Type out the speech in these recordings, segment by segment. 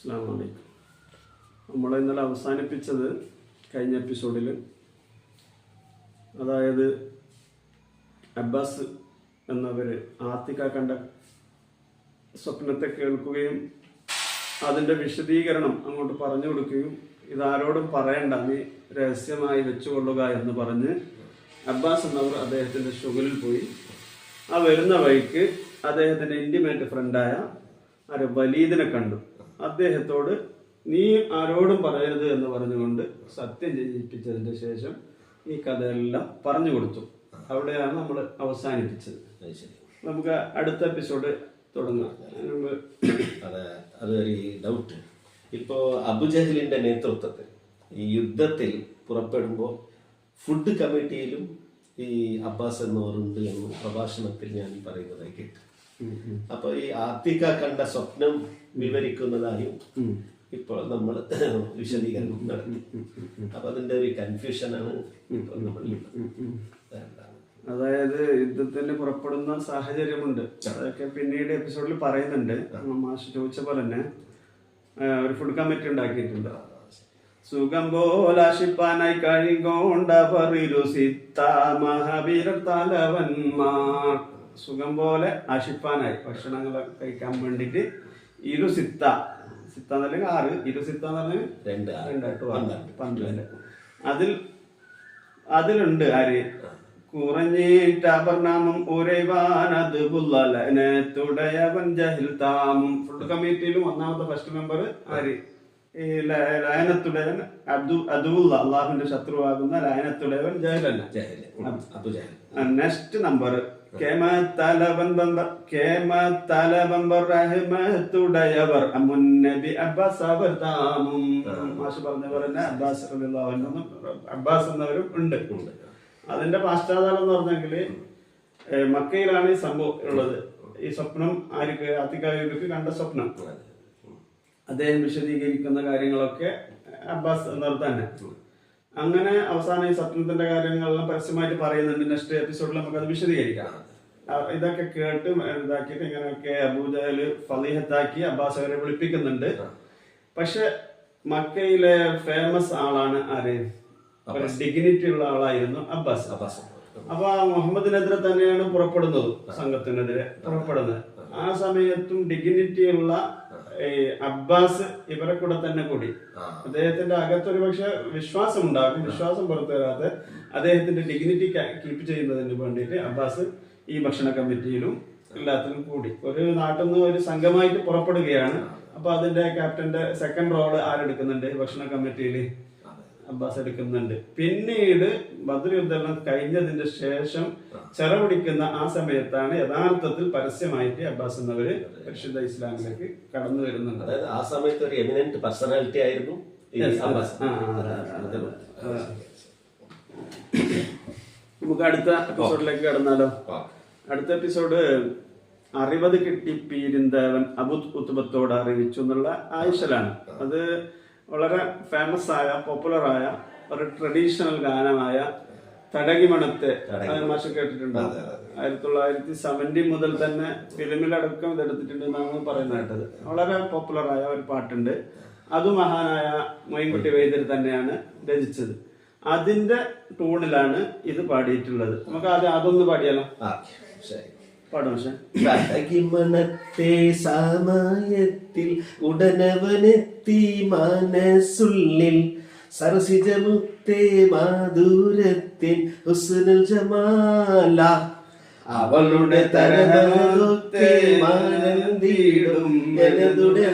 അസ്സാം നമ്മൾ ഇന്നലെ അവസാനിപ്പിച്ചത് കഴിഞ്ഞ എപ്പിസോഡിൽ അതായത് അബ്ബാസ് എന്നവർ ആത്തിക്ക കണ്ട സ്വപ്നത്തെ കേൾക്കുകയും അതിന്റെ വിശദീകരണം അങ്ങോട്ട് പറഞ്ഞു കൊടുക്കുകയും ഇതാരോടും പറയണ്ട നീ രഹസ്യമായി വെച്ചുകൊള്ളുക എന്ന് പറഞ്ഞ് അബ്ബാസ് എന്നവർ അദ്ദേഹത്തിന്റെ ഷുഗലിൽ പോയി. ആ വരുന്ന വഴിക്ക് അദ്ദേഹത്തിന്റെ ഇന്റിമേറ്റ് ഫ്രണ്ടായ ഒരു വലീദിനെ കണ്ടു. അദ്ദേഹത്തോട് നീ ആരോടും പറയരുത് എന്ന് പറഞ്ഞുകൊണ്ട് സത്യം ചെയ്യിപ്പിച്ചതിന്റെ ശേഷം ഈ കഥയെല്ലാം പറഞ്ഞു കൊടുത്തു. അവിടെയാണ് നമ്മൾ അവസാനിപ്പിച്ചത്. ശരി. നമുക്ക് അടുത്ത എപ്പിസോഡ് തുടങ്ങാം. അതൊരു ഡൗട്ട് ഇപ്പോ അബുജഹലിന്റെ നേതൃത്വത്തിൽ ഈ യുദ്ധത്തിൽ പുറപ്പെടുമ്പോൾ ഫുഡ് കമ്മിറ്റിയിലും ഈ അബ്ബാസ് എന്നവരുണ്ട് എന്ന് പ്രഭാഷണത്തിൽ ഞാൻ പറയുന്നതായി കേട്ടു. അപ്പൊ ഈ ആത്തിക്ക കണ്ട സ്വപ്നം വിവരിക്കുന്നതായും ഇപ്പോൾ നമ്മൾ വിശദീകരണം നടത്തി. അപ്പൊ അതിന്റെ ഒരു കൺഫ്യൂഷനാണ് ഇപ്പോൾ നമ്മൾ അതായത് യുദ്ധത്തിന് പുറപ്പെടുന്ന സാഹചര്യമുണ്ട്. അതൊക്കെ പിന്നീട് എപ്പിസോഡിൽ പറയുന്നുണ്ട്. മാഷ് ചോദിച്ച പോലെ തന്നെ ഒരു ഫുഡ് കമ്മിറ്റി ഉണ്ടാക്കിയിട്ടുണ്ട്. സുഖം പോലാശിപ്പാനായി സിത്ത മഹാവീര തലവന്മാർ. സുഖം പോലെ ആഷിപ്പാനായി ഭക്ഷണങ്ങൾ കഴിക്കാൻ വേണ്ടിയിട്ട് ഇരു സിത്ത. സിത്ത എന്നല്ലെങ്കിൽ ആറ്. ഇരു സിത്ത എന്ന് പറഞ്ഞാൽ രണ്ട്. രണ്ടായിട്ട് പന്ത്രണ്ട്. അതിൽ അതിലുണ്ട് ആര്? കുറഞ്ഞിട്ടപർണാമം ഉരൈവാനത് പുല്ലലനെ തുടയവൻ ജഹിൽ താമും. ഫുഡ് കമ്മിറ്റിയിലും ഒന്നാമത്തെ ഫസ്റ്റ് മെമ്പർ ആര്? ഈ ലയനത്തുടയവൻ അബ്ദു അദുല്ല അള്ളാഹുവിന്റെ ശത്രുവാകുന്ന ലയനത്തുടയവൻ ജഹലല്ല നെക്സ്റ്റ് നമ്പർ റഹ്മത്തുടയവർ. മുന്നബി അബ്ബാസ് അവർ താമും. മാഷ് പറഞ്ഞ പോലെ തന്നെ അബ്ബാസ് എന്നവരും ഉണ്ട്. അതിന്റെ പശ്ചാത്തലം എന്ന് പറഞ്ഞെങ്കിൽ മക്കയിലാണ് ഈ സംഭവം ഉള്ളത്. ഈ സ്വപ്നം ആർക്ക് അത്തിക്കാവിക്ക് കണ്ട സ്വപ്നം. അദ്ദേഹം വിശദീകരിക്കുന്ന കാര്യങ്ങളൊക്കെ അബ്ബാസ് എന്നവർ തന്നെ. അങ്ങനെ അവസാനം ഈ സത്യത്തിന്റെ കാര്യങ്ങളെല്ലാം പരസ്യമായിട്ട് പറയുന്നുണ്ട്. നെക്സ്റ്റ് എപ്പിസോഡിൽ നമുക്ക് അത് വിശദീകരിക്കാം ഇതൊക്കെ കേട്ട് ഇതാക്കിയിട്ട് ഇങ്ങനെയൊക്കെ അബൂജഹൽ ഫലീഹത്താക്കി അബ്ബാസ് അവരെ വിളിപ്പിക്കുന്നുണ്ട്. പക്ഷെ മക്കയിലെ ഫേമസ് ആളാണ് ആര്? ഡിഗ്നിറ്റി ഉള്ള ആളായിരുന്നു അബ്ബാസ്. അബ്ബാസ്. അപ്പൊ ആ മുഹമ്മദിനെതിരെ തന്നെയാണ് പുറപ്പെടുന്നത് സംഘത്തിനെതിരെ പുറപ്പെടുന്നത്. ആ സമയത്തും ഡിഗ്നിറ്റി ഉള്ള ഈ അബ്ബാസ് ഇവരെ കൂടെ തന്നെ കൂടി. അദ്ദേഹത്തിന്റെ അകത്തൊരു പക്ഷെ വിശ്വാസം ഉണ്ടാകും വിശ്വാസം പുറത്തു വരാതെ അദ്ദേഹത്തിന്റെ ഡിഗ്നിറ്റി കീപ്പ് ചെയ്യുന്നതിന് വേണ്ടിയിട്ട് അബ്ബാസ് ഈ ഭക്ഷണ കമ്മിറ്റിയിലും എല്ലാത്തിലും കൂടി. ഒരു നാട്ടിൽ നിന്ന് ഒരു സംഘമായിട്ട് പുറപ്പെടുകയാണ്. അപ്പൊ അതിന്റെ ക്യാപ്റ്റന്റെ സെക്കൻഡ് റോൾ ആരെടുക്കുന്നുണ്ട് ഭക്ഷണ കമ്മിറ്റിയിൽ അബ്ബാസ് എടുക്കുന്നുണ്ട്. പിന്നീട് ബദർ യുദ്ധം കഴിഞ്ഞതിന്റെ ശേഷം ചെറപിടിക്കുന്ന ആ സമയത്താണ് യഥാർത്ഥത്തിൽ പരസ്യമായിട്ട് അബ്ബാസ് എന്നവര് പരിശുദ്ധ ഇസ്ലാമിലേക്ക് കടന്നു വരുന്നുണ്ട് അതായത് ആ സമയത്ത് ഒരു എമിനന്റ് പേഴ്സണാലിറ്റി ആയിരുന്നു. നമുക്ക് അടുത്ത എപ്പിസോഡിലേക്ക് കടന്നാലോ? അടുത്ത എപ്പിസോഡ് അറിവത് കിട്ടി പീരിന്തവൻ അബുദ് ഉത്തുബത്തോട് അറിയിച്ചു എന്നുള്ള ആയിഷലാണ്. അത് വളരെ ഫേമസ് ആയ പോപ്പുലർ ആയ ഒരു ട്രഡീഷണൽ ഗാനമായ തടകിമണത്തെ മാഷ കേട്ടിട്ടുണ്ട്? ആയിരത്തി തൊള്ളായിരത്തി സെവന്റി മുതൽ തന്നെ ഫിലിമിലടക്കം ഇതെടുത്തിട്ടുണ്ട് എന്നാണ് പറയുന്നത്. കേട്ടത് വളരെ പോപ്പുലർ ആയ ഒരു പാട്ടുണ്ട്. അത് മഹാനായ മൊയ്ൻകുട്ടി വൈദ്യർ തന്നെയാണ് രചിച്ചത്. അതിന്റെ ടൂണിലാണ് ഇത് പാടിയിട്ടുള്ളത്. നമുക്ക് ആദ്യം അതൊന്ന് പാടിയാലോ? ശരി. പക്ഷെ. സമയത്തിൽ ഉടനവനെത്തി മനസ്സുള്ളിൽ സരസിജമുത്തേ മാധുരത്തിൻ ഹുസ്നുൽ ജമാല. അവളുടെ തരത്തെ മാനന്ദിടും എനതുടെ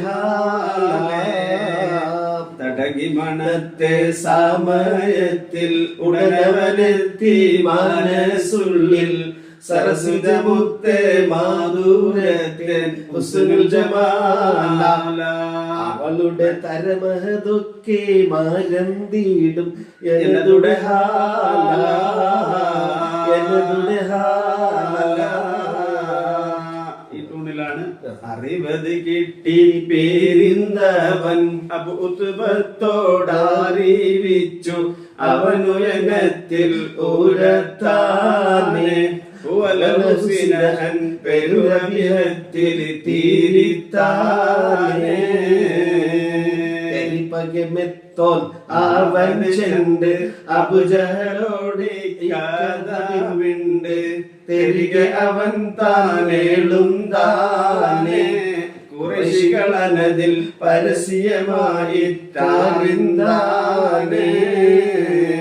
തടകി മണത്തെ സമയത്തിൽ ഉടനവനെത്തി മനസ്സുള്ളിൽ സരസിജമുത്തേ മാധുരത്തിൻ ഹുസ്നുൽ ജമാല അവളുടെ തരമഹതൊക്കെ മാരന്തിയിടും എന്നതുടെ എന്നതുടെ അറിവത് കിട്ടി പേരിന്തവൻ. അബുത്തുബത്തോടറിയിച്ചു അവനുയനത്തിൽ ഉരത്താനെ പെരുവിഹത്തിൽ തീരിത്താനേ. പകമെത്തോൻ അവൻ ചെണ്ട് അബുജഹലോടെ കഥാവിണ്ട് തിരികെ അവൻ താനേളും താനേ കുറശികളനതിൽ പരസ്യമായി താനിന്താനേ കുറയെ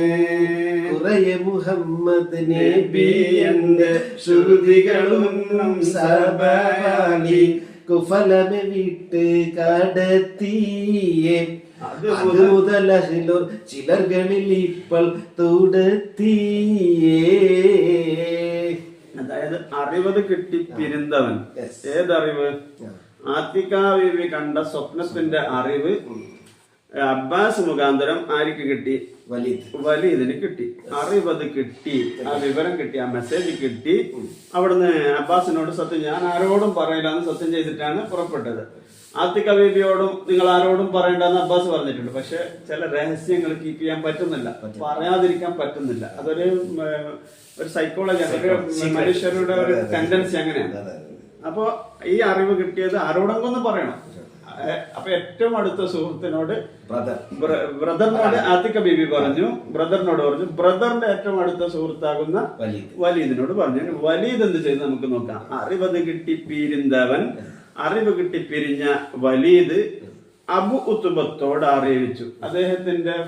മുഹമ്മദ് നബിയന്റെ ശ്രുതികളൊന്നും സബാലി കുഫലമെ വിട്ട് കടത്തിയേ. അത് മുതലോ ചിലർകളിൽ ഇപ്പോൾ തുടത്തിയേ. അതായത് അറിവത് കിട്ടി പിരിന്തവൻ. ഏതറിവ്? ആത്തിക്കാവിവി കണ്ട സ്വപ്നത്തിന്റെ അറിവ് അബ്ബാസ് മുഖാന്തരം ആർക്ക് കിട്ടി? വലിയ വലിയതിന് കിട്ടി. അറിവത് കിട്ടി. ആ വിവരം കിട്ടി. ആ മെസ്സേജ് കിട്ടി. അവിടുന്ന് അബ്ബാസിനോട് സത്യം ഞാൻ ആരോടും പറയില്ല എന്ന് സത്യം ചെയ്തിട്ടാണ് പുറപ്പെട്ടത്. ആത്തിക്ക ബേബിയോടും നിങ്ങൾ ആരോടും പറയണ്ടെന്ന് അബ്ബാസ് പറഞ്ഞിട്ടുണ്ട്. പക്ഷെ ചില രഹസ്യങ്ങൾ കീപ്പ് ചെയ്യാൻ പറ്റുന്നില്ല. പറയാതിരിക്കാൻ പറ്റുന്നില്ല. അതൊരു ഒരു സൈക്കോളജി അതൊരു മനുഷ്യരുടെ ഒരു ടെൻഡൻസി അങ്ങനെയാണ്. അപ്പോ ഈ അറിവ് കിട്ടിയത് ആരോടെങ്കിലും പറയണം. ഏ, അപ്പൊ ഏറ്റവും അടുത്ത സുഹൃത്തിനോട് ബ്രദറിനോട് ആത്തിക്ക ബീബി പറഞ്ഞു ബ്രദറിനോട് പറഞ്ഞു ബ്രദറിന്റെ ഏറ്റവും അടുത്ത സുഹൃത്താകുന്ന വലീദിനോട് പറഞ്ഞു. വലീദ് എന്ത് ചെയ്ത് നമുക്ക് നോക്കാം. അറിവത് കിട്ടി പിരിന്തവൻ അറിവ് കിട്ടി പിരിഞ്ഞ വലീദ് അബു ഉത്തുബത്തോട് അറിയിച്ചു. അദ്ദേഹത്തിന്റെ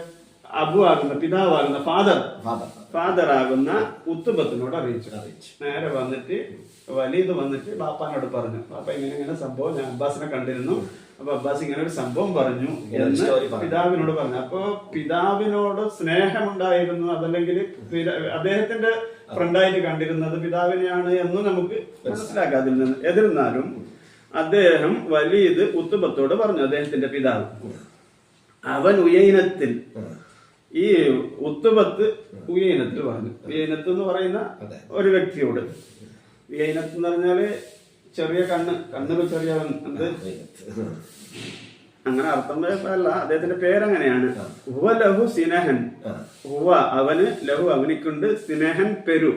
അബു ആകുന്ന പിതാവാകുന്ന ഫാദർ. ഫാദർ. ഫാദർ ആകുന്ന ഉത്തുബത്തിനോട് അറിയിച്ചു. അറിയിച്ചു. നേരെ വന്നിട്ട് വലീദ് വന്നിട്ട് ബാപ്പാനോട് പറഞ്ഞു. ബാപ്പ ഇങ്ങനെ ഇങ്ങനെ സംഭവം ഞാൻ അബ്ബാസിനെ കണ്ടിരുന്നു. അപ്പൊ അബ്ബാസ് ഇങ്ങനെ ഒരു സംഭവം പറഞ്ഞു എന്ന് പിതാവിനോട് പറഞ്ഞു. അപ്പൊ പിതാവിനോട് സ്നേഹമുണ്ടായിരുന്നു അതല്ലെങ്കിൽ അദ്ദേഹത്തിന്റെ ഫ്രണ്ടായിട്ട് കണ്ടിരുന്നത് പിതാവിനെയാണ് എന്ന് നമുക്ക് മനസ്സിലാക്കാം അതിൽ നിന്ന്. എന്നിരുന്നാലും അദ്ദേഹം വലിയത് ഉത്തുബത്തോട് പറഞ്ഞു അദ്ദേഹത്തിന്റെ പിതാവ്. അവൻ ഉയൈനത്തിൽ ഈ ഉത്തുബത്ത് ഉയൈനത്തിൽ പറഞ്ഞു. ഉയനത്ത് എന്ന് പറയുന്ന ഒരു വ്യക്തിയോട്. ഉയനത്ത് എന്ന് പറഞ്ഞാൽ ചെറിയ കണ്ണ് കണ്ണുകൾ ചെറിയ എന്ത്? അങ്ങനെ അർത്ഥം അല്ല അദ്ദേഹത്തിന്റെ പേരങ്ങനെയാണ്. ഹുവ ലഹു സിനഹൻ. ഹുവ അവന് ലഹു അവനിക്കുണ്ട് സിനഹൻ പെരു.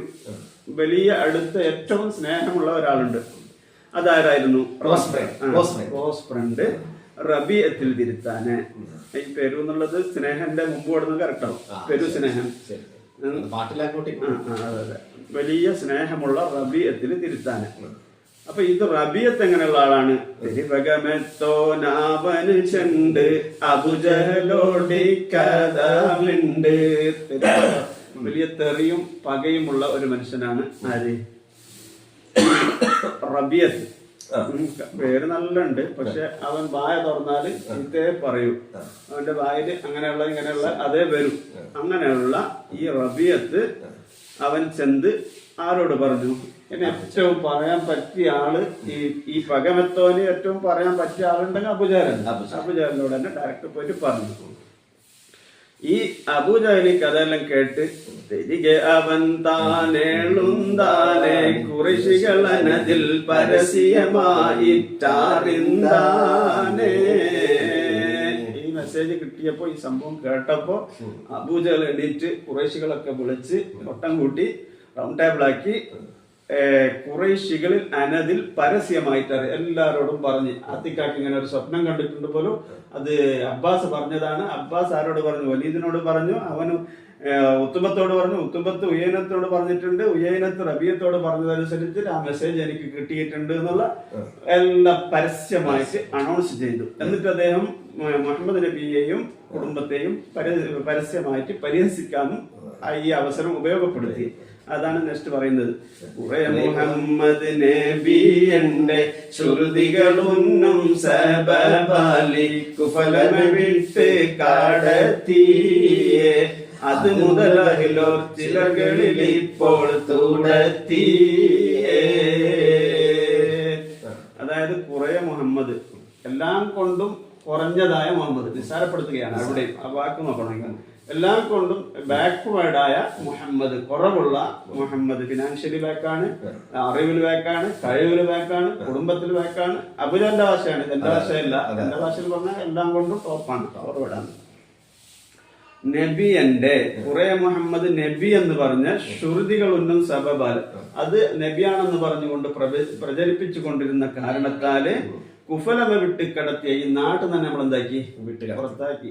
വലിയ അടുത്ത ഏറ്റവും സ്നേഹമുള്ള ഒരാളുണ്ട്. അതാരായിരുന്നു? റോസ് ഫ്രണ്ട് റബിയത്തിൽ തിരുത്താന്. ഈ പെരു എന്നുള്ളത് സ്നേഹന്റെ മുമ്പ് കൊടുക്കുന്നത് കറക്റ്റാവും പെരു സ്നേഹം. വലിയ സ്നേഹമുള്ള റബിയത്തിൽ തിരുത്താന്. അപ്പൊ ഇത് റബിയത്ത് എങ്ങനെയുള്ള ആളാണ്? തിരുവകമെത്തോനാവന് ചെണ്ട് അബുജലോടി കഥാവിണ്ട് വലിയ തെറിയും പകയുമുള്ള ഒരു മനുഷ്യനാണ് ആര്? റബിയത്ത്. പേര് നല്ല ഉണ്ട് പക്ഷെ അവൻ വായ തുറന്നാൽ ഇതേ പറയൂ. അവന്റെ വായിൽ അങ്ങനെയുള്ള ഇങ്ങനെയുള്ള അതേ വരും. അങ്ങനെയുള്ള ഈ റബിയത്ത് അവൻ ചെന്ത് ആരോട് പറഞ്ഞു? എന്നെ ഏറ്റവും പറയാൻ പറ്റിയ ആൾ ഈ ഈ പകമെത്തോന് ഏറ്റവും പറയാൻ പറ്റിയ ആളുണ്ടെങ്കിൽ അബുജാരൻ. അബുജാരനോട് തന്നെ ഡയറക്ടർ പോയിട്ട് പറഞ്ഞു ഈ അബുജാലി കഥയെല്ലാം കേട്ട് തിരികെ അവൻ താനേളുന്താനെ കുറിശികളനതിൽ പരസ്യമായിട്ടാറിന്താനേ ഈ മെസ്സേജ് കിട്ടിയപ്പോ ഈ സംഭവം കേട്ടപ്പോ അബൂജകൾ എണീറ്റ് കുറേശികളൊക്കെ വിളിച്ച് ഒട്ടം കൂട്ടി റൗണ്ട് ടേബിൾ ആക്കി കുറേശികളിൽ അനതിൽ പരസ്യമായിട്ട് എല്ലാവരോടും പറഞ്ഞ്. അത്തിക്കാക്ക് ഇങ്ങനെ ഒരു സ്വപ്നം കണ്ടിട്ടുണ്ട് പോലും. അത് അബ്ബാസ് പറഞ്ഞതാണ്. അബ്ബാസ് ആരോട് പറഞ്ഞു? വലീദിനോട് പറഞ്ഞു. അവനും ഉത്തുമ്പത്തോട് പറഞ്ഞു. ഉത്തുമ്പത്ത് ഉയനത്തോട് പറഞ്ഞിട്ടുണ്ട്. ഉയനത്ത് റബിയത്തോട് പറഞ്ഞതനുസരിച്ച് ആ മെസ്സേജ് എനിക്ക് കിട്ടിയിട്ടുണ്ട് എന്നുള്ള എല്ലാം പരസ്യമായിട്ട് അനൗൺസ് ചെയ്തു. എന്നിട്ട് അദ്ദേഹം മുഹമ്മദ് നബിയെയും കുടുംബത്തെയും പരസ്യമായിട്ട് പരിഹസിക്കാനും ഈ അവസരം ഉപയോഗപ്പെടുത്തി. അതാണ് നെക്സ്റ്റ് പറയുന്നത്. മുഹമ്മദ് നബിയന്റെ ശ്രുതികളൊന്നും സബബാലി വിട്ട് കാടത്തിയേ. അത് മുതലോ ചിലകളിൽ ഇപ്പോൾ തുടത്തിയേ അതായത് കുറെ മുഹമ്മദ് എല്ലാം കൊണ്ടും കുറഞ്ഞതായ മുഹമ്മദ്. നിസ്സാരപ്പെടുത്തുകയാണ്. അവിടെ ആ വാക്ക് നോക്കണമെങ്കിൽ എല്ലാം കൊണ്ടും ബാക്ക്വേർഡായ മുഹമ്മദ്. കുറവുള്ള മുഹമ്മദ്. ഫിനാൻഷ്യലി ബാക്കാണ് അറിവിൽ ബാക്കാണ് കഴിവിൽ ബാക്കാണ് കുടുംബത്തിൽ ബാക്കാണ് അബുജന്റെ ഭാഷയാണ്. ഇത് എന്റെ ഭാഷയല്ല. എന്റെ ഭാഷയിൽ പറഞ്ഞാൽ എല്ലാം കൊണ്ടും ടോപ്പാണ് ഫോർവേഡാണ് നബിയന്റെ കുറെ മുഹമ്മദ് നബി എന്ന് പറഞ്ഞ ശ്രുതികൾ ഒന്നും സബബാൽ. അത് നബിയാണെന്ന് പറഞ്ഞുകൊണ്ട് പ്രചരിപ്പിച്ചു കൊണ്ടിരുന്ന കാരണത്താൽ കുഫലമ വിട്ട് കിടത്തിയ ഈ നാട്ടിൽ തന്നെ നമ്മൾ എന്താക്കി. പുറത്താക്കി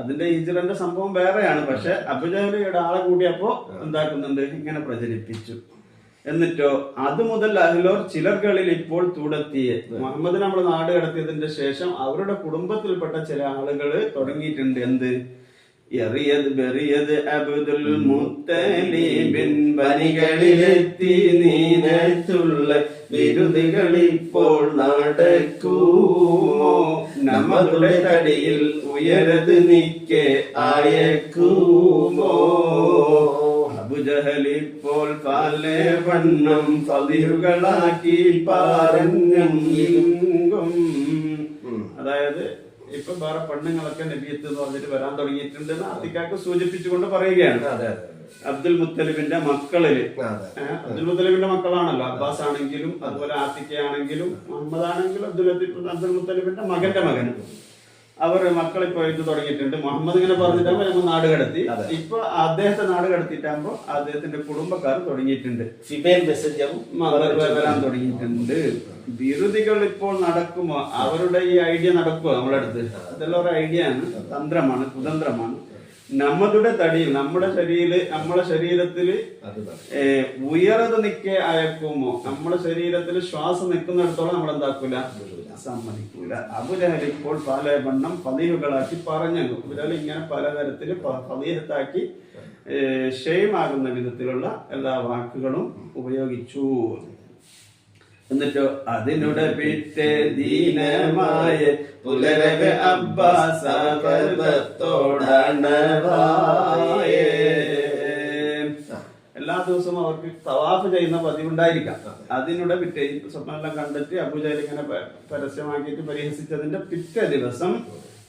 അതിന്റെ ഹിജ്റന്റെ സംഭവം വേറെയാണ്. പക്ഷെ അബുജാലിയുടെ ആളെ കൂടിയപ്പോ എന്താക്കുന്നുണ്ട്? ഇങ്ങനെ പ്രചരിപ്പിച്ചു. എന്നിട്ടോ അത് മുതൽ അഹ്ലോർ ചിലർകളിൽ ഇപ്പോൾ തുടത്തിയെ മുഹമ്മദ് നമ്മൾ നാട് കടത്തിയതിന്റെ ശേഷം അവരുടെ കുടുംബത്തിൽപ്പെട്ട ചില ആളുകൾ തുടങ്ങിയിട്ടുണ്ട്. എന്ത്? എറിയത് ബെറിയത് അബ്ദുൽ മുത്തലിബിൻ വനികളിലെത്തി നീനത്തുള്ള വിരുദുകൾ ഇപ്പോൾ നടക്കുമോ? നമ്മളുടെ തടിയിൽ ഉയരത് നിക്കെ ആയക്കുമോ? അബുജഹലിപ്പോൾ പാലേ വണ്ണം പതിരുകളാക്കി പാരങ്ങും അതായത് ഇപ്പൊ വേറെ പെണ്ണുങ്ങളൊക്കെ നബിയത്ത് എന്ന് പറഞ്ഞിട്ട് വരാൻ തുടങ്ങിയിട്ടുണ്ട് എന്ന് ആത്തിക്കാക്ക് സൂചിപ്പിച്ചുകൊണ്ട് പറയുകയാണ്. അബ്ദുൽ മുത്തലിബിന്റെ മക്കളിൽ. അബ്ദുൽ മുത്തലിബിന്റെ മക്കളാണല്ലോ. അബ്ബാസ് ആണെങ്കിലും അതുപോലെ ആത്തിക്ക ആണെങ്കിലും മുഹമ്മദ് ആണെങ്കിലും അബ്ദുൽ അബ്ദുൽ മുത്തലിബിന്റെ മകന്റെ മകൻ അവർ മക്കളെ പോയിട്ട് ഇത് തുടങ്ങിയിട്ടുണ്ട്. മുഹമ്മദ് ഇങ്ങനെ പറഞ്ഞിട്ടാകുമ്പോ നമ്മൾ നാട് കടത്തി. ഇപ്പൊ അദ്ദേഹത്തെ നാട് കടത്തിയിട്ടാകുമ്പോ അദ്ദേഹത്തിന്റെ കുടുംബക്കാർ തുടങ്ങിയിട്ടുണ്ട്. ഫിമേൽ മെസ്സഞ്ചറും വരാൻ തുടങ്ങിയിട്ടുണ്ട്. വിരുദികൾ ഇപ്പോൾ നടക്കുമോ? അവരുടെ ഈ ഐഡിയ നടക്കുമോ നമ്മുടെ അടുത്ത്? അതെല്ലാം ഒരു ഐഡിയ ആണ്. തന്ത്രമാണ് കുതന്ത്രമാണ്. നമ്മുടെ തടിയിൽ നമ്മുടെ ശരീര അത് തന്നെ. ഉയർന്ന് നിൽക്കെ അയക്കുമോ? നമ്മുടെ ശരീരത്തിൽ ശ്വാസം നിൽക്കുന്നിടത്തോളം നമ്മൾ എന്താക്കൂല? സമ്മതിക്കൂല. അബുജഹൽ ഇപ്പോൾ പല വണ്ണം പതിവുകളാക്കി പറഞ്ഞു അബുജഹൽ ഇങ്ങനെ പലതരത്തിൽ പതിഹത്താക്കി ഷെയ്മാകുന്ന വിധത്തിലുള്ള എല്ലാ വാക്കുകളും ഉപയോഗിച്ചു. എന്നിട്ടോ അതിനുടെ പിറ്റേ ദീനമായ പുലരവ് അബ്ബാസോടണവായേ എല്ലാ ദിവസവും അവർക്ക് തവാഫ് ചെയ്യുന്ന പതിവുണ്ടായിരിക്കാം. അതിനുടെ പിറ്റേ സ്വപ്നമെല്ലാം കണ്ടിട്ട് അബുജാരി ഇങ്ങനെ പരസ്യമാക്കിയിട്ട് പരിഹസിച്ചതിന്റെ പിറ്റേ ദിവസം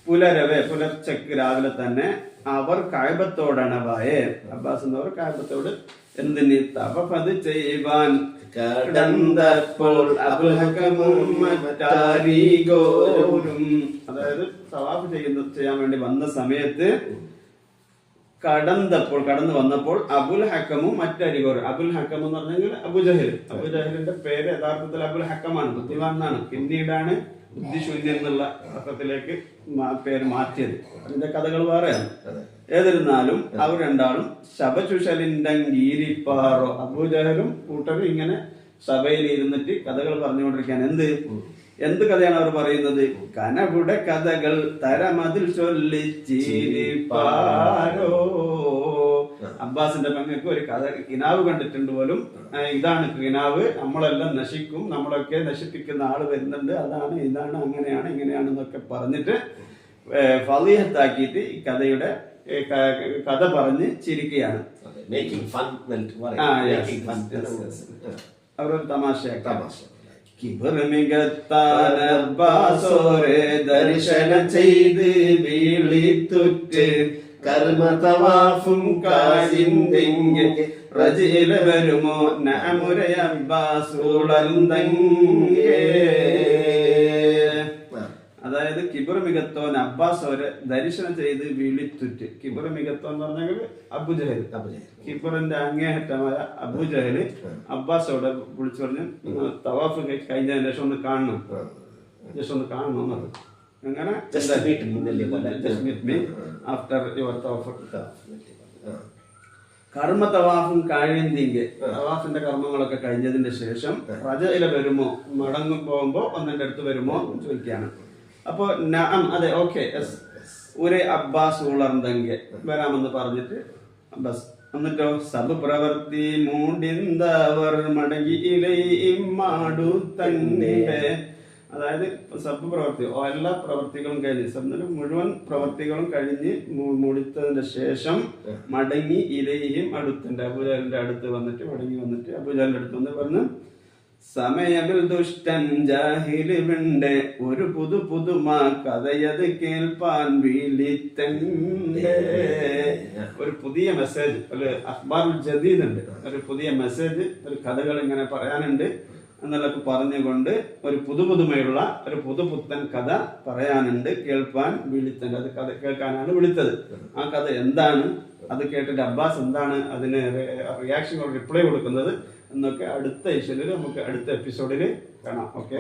പുലരവെ പുലർച്ചക്ക് രാവിലെ തന്നെ അവർ കായബത്തോടണവായേ. അബ്ബാസ് എന്നവർ കായബത്തോട് എന്തിന് തപഫത് ചെയ്യുവാൻ കടന്നപ്പോൾ അതായത് സവാഫ് ചെയ്യുന്ന ചെയ്യാൻ വേണ്ടി വന്ന സമയത്ത് കടന്നപ്പോൾ കടന്നു വന്നപ്പോൾ അബുൽ ഹക്കമും മറ്റരികോർ അബുൽ ഹക്കം എന്ന് പറഞ്ഞെങ്കിൽ അബുജഹൽ അബുജഹലിന്റെ പേര് യഥാർത്ഥത്തിൽ അബുൽ ഹക്കമാണ് ബുദ്ധിമാൻ എന്നാണ് പിന്നീടാണ് ബുദ്ധിശൂന്യൻ എന്നുള്ള അർത്ഥത്തിലേക്ക് പേര് മാറ്റിയത്. അതിന്റെ കഥകൾ വേറെയാണ്. ഏതിരുന്നാലും അവർ രണ്ടാളും ശബചുഷലിന്റെ ഗീരിപ്പാറോ അബുജഹലും കൂട്ടരും ഇങ്ങനെ സഭയിൽ ഇരുന്നിട്ട് കഥകൾ പറഞ്ഞുകൊണ്ടിരിക്കാൻ എന്ത്? എന്ത് കഥയാണ് അവർ പറയുന്നത്? കനകുട കഥകൾ തരമതിൽ ചൊല്ലി ചിരിപ്പാരോ അബ്ബാസിന്റെ പെങ്ങൾക്ക് ഒരു കഥ കിനാവ് കണ്ടിട്ടുണ്ട് പോലും. ഇതാണ് കിനാവ്. നമ്മളെല്ലാം നശിക്കും. നമ്മളൊക്കെ നശിപ്പിക്കുന്ന ആൾ വരുന്നുണ്ട്. അതാണ് ഇതാണ് അങ്ങനെയാണ് ഇങ്ങനെയാണെന്നൊക്കെ പറഞ്ഞിട്ട് ഫലിഹത്താക്കിയിട്ട് ഈ കഥയുടെ കഥ പറഞ്ഞ് ചിരിക്കുകയാണ്. അവരൊരു തമാശ. കിബർ മികത്താൻ അബ്ബാസോരെ ദർശനം ചെയ്ത് വീളിത്തുറ്റ് കർമ്മ തവാഫും കാജിന്തെങ്കിൽ റജില വരുമോ നമുര അബ്ബാസുളന്തങ്കേ അതായത് കിബർ മികത്തോൻ അബ്ബാസ് അവരെ ദർശനം ചെയ്ത് വിളിത്തുറ്റ്. കിബർ മികത്തോൻ എന്ന് പറഞ്ഞെങ്കിൽ അബുജഹൽ. കിബറിന്റെ അങ്ങേയറ്റമായ അബുജഹൽ അവിടെ വിളിച്ചു പറഞ്ഞു തവാഫ് കഴി- കഴിഞ്ഞതിന് ശേഷം ഒന്ന് കാണണം. ജസ്റ്റ് ഒന്ന് കാണണം എന്നത്. അങ്ങനെ ആഫ്റ്റർ യുവർ തവാഫ്. കർമ്മ തവാഫും കഴിയുന്നെങ്കിൽ തവാഫിന്റെ കർമ്മങ്ങളൊക്കെ കഴിഞ്ഞതിന്റെ ശേഷം റജയില വരുമോ? മടങ്ങും പോകുമ്പോ ഒന്നിന്റെ അടുത്ത് വരുമോ ചോദിക്കുകയാണ്. അപ്പൊ നഅം അതെ ഓക്കെ. ഒരു അബ്ബാസ് ഉളർന്നെങ്കിൽ വരാമെന്ന് പറഞ്ഞിട്ട് അബ്ബാസ്. എന്നിട്ടോ സബ് പ്രവർത്തി മൂടിന്തവർ മടങ്ങിയിലമാടു തന്നെ. അതായത് സബ് പ്രവർത്തി എല്ലാ പ്രവർത്തികളും കഴിഞ്ഞ് സബ് മുഴുവൻ പ്രവർത്തികളും കഴിഞ്ഞ് മുടിച്ചതിന്റെ ശേഷം മടങ്ങി ഇലയും അടുത്തുണ്ട്. അബുജാലിന്റെ അടുത്ത് വന്നിട്ട് മടങ്ങി വന്നിട്ട് അബുജാലിന്റെ അടുത്ത് വന്ന് പറഞ്ഞു സമയമിൽ ദുഷ്ടൻ ജാഹിലുണ്ട് ഒരു പുതു പുതുമ കഥയത് കേൾപ്പാൻ വീളിത്തണ്ട്. ഒരു പുതിയ മെസ്സേജ് ഒരു അഖ്ബാർ ജദീദ് ഉണ്ട്. ഒരു പുതിയ മെസ്സേജ് ഒരു കഥകൾ ഇങ്ങനെ പറയാനുണ്ട് എന്നുള്ളൊക്കെ പറഞ്ഞുകൊണ്ട് ഒരു പുതുപുതുമയുള്ള ഒരു പുതുപുത്തൻ കഥ പറയാനുണ്ട്. കേൾപ്പാൻ വിളിത്തണ്ട്. അത് കഥ കേൾക്കാനാണ് വിളിച്ചത്. ആ കഥ എന്താണ്? അത് കേട്ടിട്ട് അബ്ബാസ് എന്താണ് അതിന് റിയാക്ഷൻ റിപ്ലൈ കൊടുക്കുന്നത്? എന്നൊക്കെ അടുത്ത ഇഷ്യയിൽ നമുക്ക് അടുത്ത എപ്പിസോഡിൽ കാണാം. ഓക്കെ